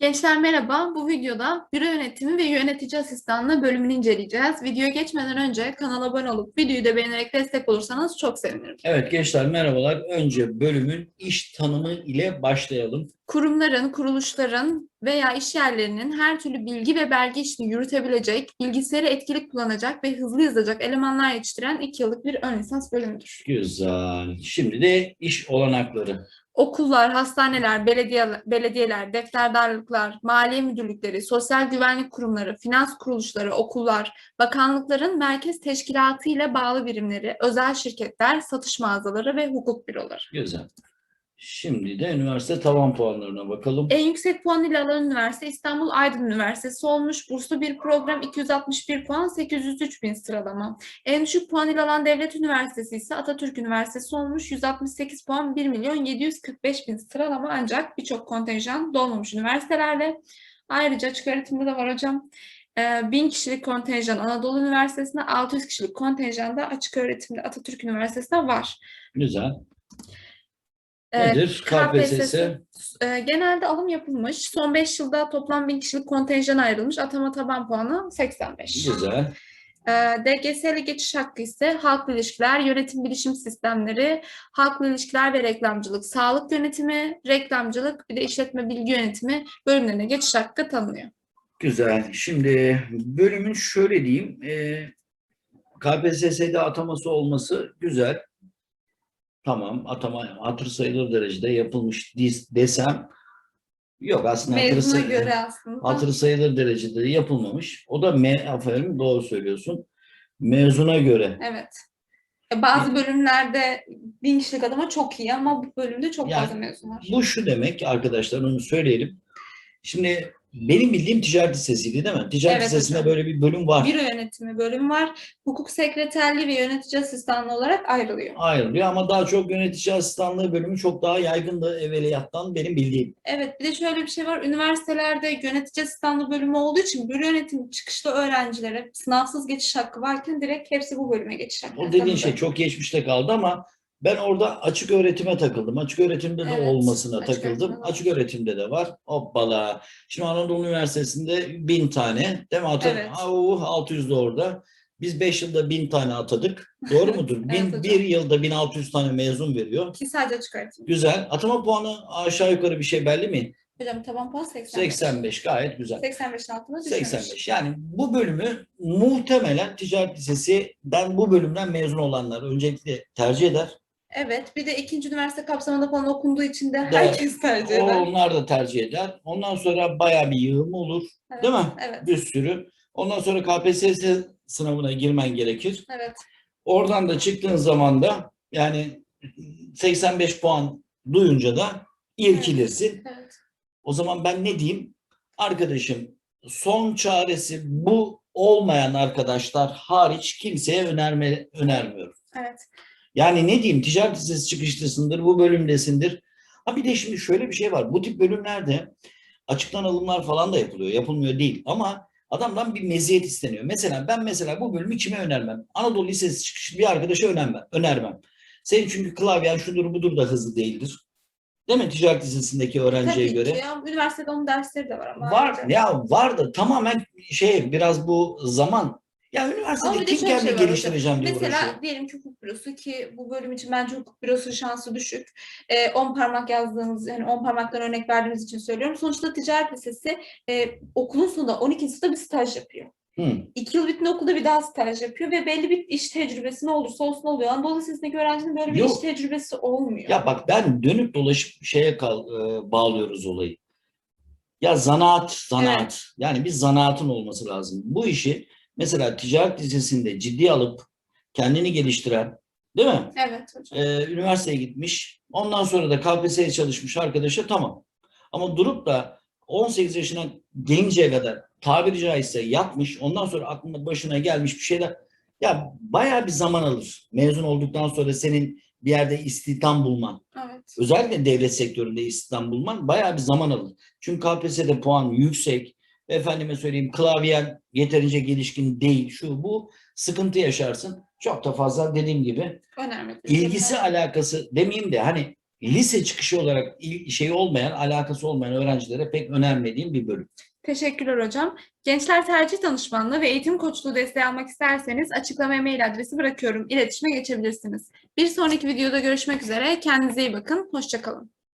Gençler merhaba. Bu videoda büro yönetimi ve yönetici asistanlığı bölümünü inceleyeceğiz. Videoya geçmeden önce kanala abone olup videoyu da beğenerek destek olursanız çok sevinirim. Evet gençler merhabalar. Önce bölümün iş tanımı ile başlayalım. Kurumların, kuruluşların veya iş yerlerinin her türlü bilgi ve belge işini yürütebilecek, bilgisayarı etkili kullanacak ve hızlı yazacak elemanlar yetiştiren iki yıllık bir ön lisans bölümüdür. Güzel. Şimdi de iş olanakları. Okullar, hastaneler, belediye, belediyeler, defterdarlıklar, maliye müdürlükleri, sosyal güvenlik kurumları, finans kuruluşları, okullar, bakanlıkların merkez teşkilatı ile bağlı birimleri, özel şirketler, satış mağazaları ve hukuk büroları. Güzel. Şimdi de üniversite tavan puanlarına bakalım. En yüksek puan ile alan üniversite İstanbul Aydın Üniversitesi olmuş. Burslu bir program 261 puan 803 bin sıralama. En düşük puan ile alan devlet üniversitesi ise Atatürk Üniversitesi olmuş. 168 puan 1 milyon 745 bin sıralama ancak birçok kontenjan dolmamış üniversitelerde. Ayrıca açık öğretimde de var hocam. Ee, 1000 kişilik kontenjan Anadolu Üniversitesi'nde, 600 kişilik kontenjan da açık öğretimde Atatürk Üniversitesi'nde var. Güzel. Ee, Nedir? KPSS. e, genelde alım yapılmış. Son 5 yılda toplam 1000 kişilik kontenjan ayrılmış. Atama taban puanı 85. Güzel. Ee, DGS'li geçiş hakkı ise halkla ilişkiler, yönetim bilişim sistemleri, halkla ilişkiler ve reklamcılık, sağlık yönetimi, reklamcılık, bir de işletme bilgi yönetimi bölümlerine geçiş hakkı tanınıyor. Güzel. Şimdi bölümün şöyle diyeyim. E, KPSS'de ataması olması güzel. Tamam atama hatır sayılır derecede yapılmış desem yok aslında hatır, Mezuna göre aslında. hatır sayılır derecede yapılmamış. O da me aferin doğru söylüyorsun. Mezuna göre. Evet. E, Bazı bölümlerde bin kişilik adama çok iyi ama bu bölümde çok Yani fazla mezun var. Bu şu demek arkadaşlar onu söyleyelim. Şimdi benim bildiğim ticaret lisesiydi değil mi? Ticaret Evet lisesinde hocam. böyle bir bölüm var. Büro yönetimi bölümü var. Hukuk sekreterliği ve yönetici asistanlığı olarak ayrılıyor. Ayrılıyor ama daha çok yönetici asistanlığı bölümü çok daha yaygındı evveliyattan benim bildiğim. Evet, bir de şöyle bir şey var. Üniversitelerde yönetici asistanlığı bölümü olduğu için büro yönetimi çıkışlı öğrencilere sınavsız geçiş hakkı varken direkt hepsi bu bölüme geçiş hakkı. O dediğin şey çok geçmişte kaldı ama ben orada açık öğretime takıldım. Açık öğretimde de Evet, olmasına açık takıldım. öğretimde var. Açık öğretimde de var. Hoppala. Şimdi Anadolu Üniversitesi'nde bin tane. Değil mi? Ata- Evet. Au, 600 de orada. Biz 5 yılda bin tane atadık. Doğru mudur? Evet bin, hocam. bir yılda 1600 tane mezun veriyor. Ki sadece açık öğretim. Güzel. Atama puanı aşağı yukarı bir şey belli mi? Hocam taban puan 85. 85 gayet güzel. 85'in altına düşmemiş. 85. Yani bu bölümü muhtemelen ticaret lisesinden bu bölümden mezun olanlar öncelikle tercih eder. Evet, bir de ikinci üniversite kapsamında falan okunduğu için de herkes tercih O- eder. Onlar da tercih eder. Ondan sonra bayağı bir yığım olur. Evet, Değil mi? Evet, Bir sürü. Ondan sonra KPSS sınavına girmen gerekir. evet. Oradan da çıktığın zaman da yani 85 puan duyunca da irkilirsin. evet. O zaman ben ne diyeyim? Arkadaşım son çaresi bu olmayan arkadaşlar hariç kimseye önerme, önermiyorum. Evet. Yani ne diyeyim ticaret lisesi çıkışlısındır, bu bölümdesindir. Ha bir de şimdi şöyle bir şey var. Bu tip bölümlerde açıktan alımlar falan da yapılıyor. Yapılmıyor değil ama adamdan bir meziyet isteniyor. Mesela ben mesela bu bölümü kime önermem? Anadolu Lisesi çıkışlı bir arkadaşa önermem. önermem. Senin çünkü klavyen şudur budur da hızlı değildir. Değil mi? Ticaret Lisesi'ndeki öğrenciye Tabii göre. ki. Ya, üniversitede onun dersleri de var ama. Var ya var da tamamen şey biraz bu zaman. Ya üniversitede kim kendini şey hocam. geliştireceğim diye Mesela uğraşıyor. diyelim ki hukuk bürosu ki bu bölüm için bence hukuk bürosu şansı düşük. 10 parmak yazdığımız, yani 10 parmaktan örnek verdiğimiz için söylüyorum. Sonuçta ticaret lisesi e, okulun sonunda 12. sınıfta bir staj yapıyor. Hı. İki yıl bittiğinde okulda bir daha staj yapıyor ve belli bir iş tecrübesi ne olursa olsun oluyor. Anadolu Lisesi'ndeki öğrencinin böyle bir Yok. iş tecrübesi olmuyor. Ya bak ben dönüp dolaşıp şeye kal, e, bağlıyoruz olayı. Ya zanaat, zanaat. Yani bir zanaatın olması lazım. Bu işi mesela ticaret lisesinde ciddi alıp kendini geliştiren, değil mi? Evet hocam. Ee, üniversiteye gitmiş. Ondan sonra da KPSS'ye çalışmış arkadaşa tamam. Ama durup da 18 yaşına gelinceye kadar tabiri caizse yatmış. Ondan sonra aklında başına gelmiş bir şeyler. Ya bayağı bir zaman alır. Mezun olduktan sonra senin bir yerde istihdam bulman. Evet. Özellikle devlet sektöründe istihdam bulman bayağı bir zaman alır. Çünkü KPSS'de puan yüksek. Efendime söyleyeyim klavyen yeterince gelişkin değil. Şu bu sıkıntı yaşarsın. Çok da fazla dediğim gibi Önermek. ilgisi alakası demeyeyim de hani lise çıkışı olarak şey olmayan, alakası olmayan öğrencilere pek önermediğim bir bölüm. Teşekkürler hocam. Gençler tercih danışmanlığı ve eğitim koçluğu desteği almak isterseniz açıklamaya mail adresi bırakıyorum. İletişime geçebilirsiniz. Bir sonraki videoda görüşmek üzere. Kendinize iyi bakın. Hoşçakalın.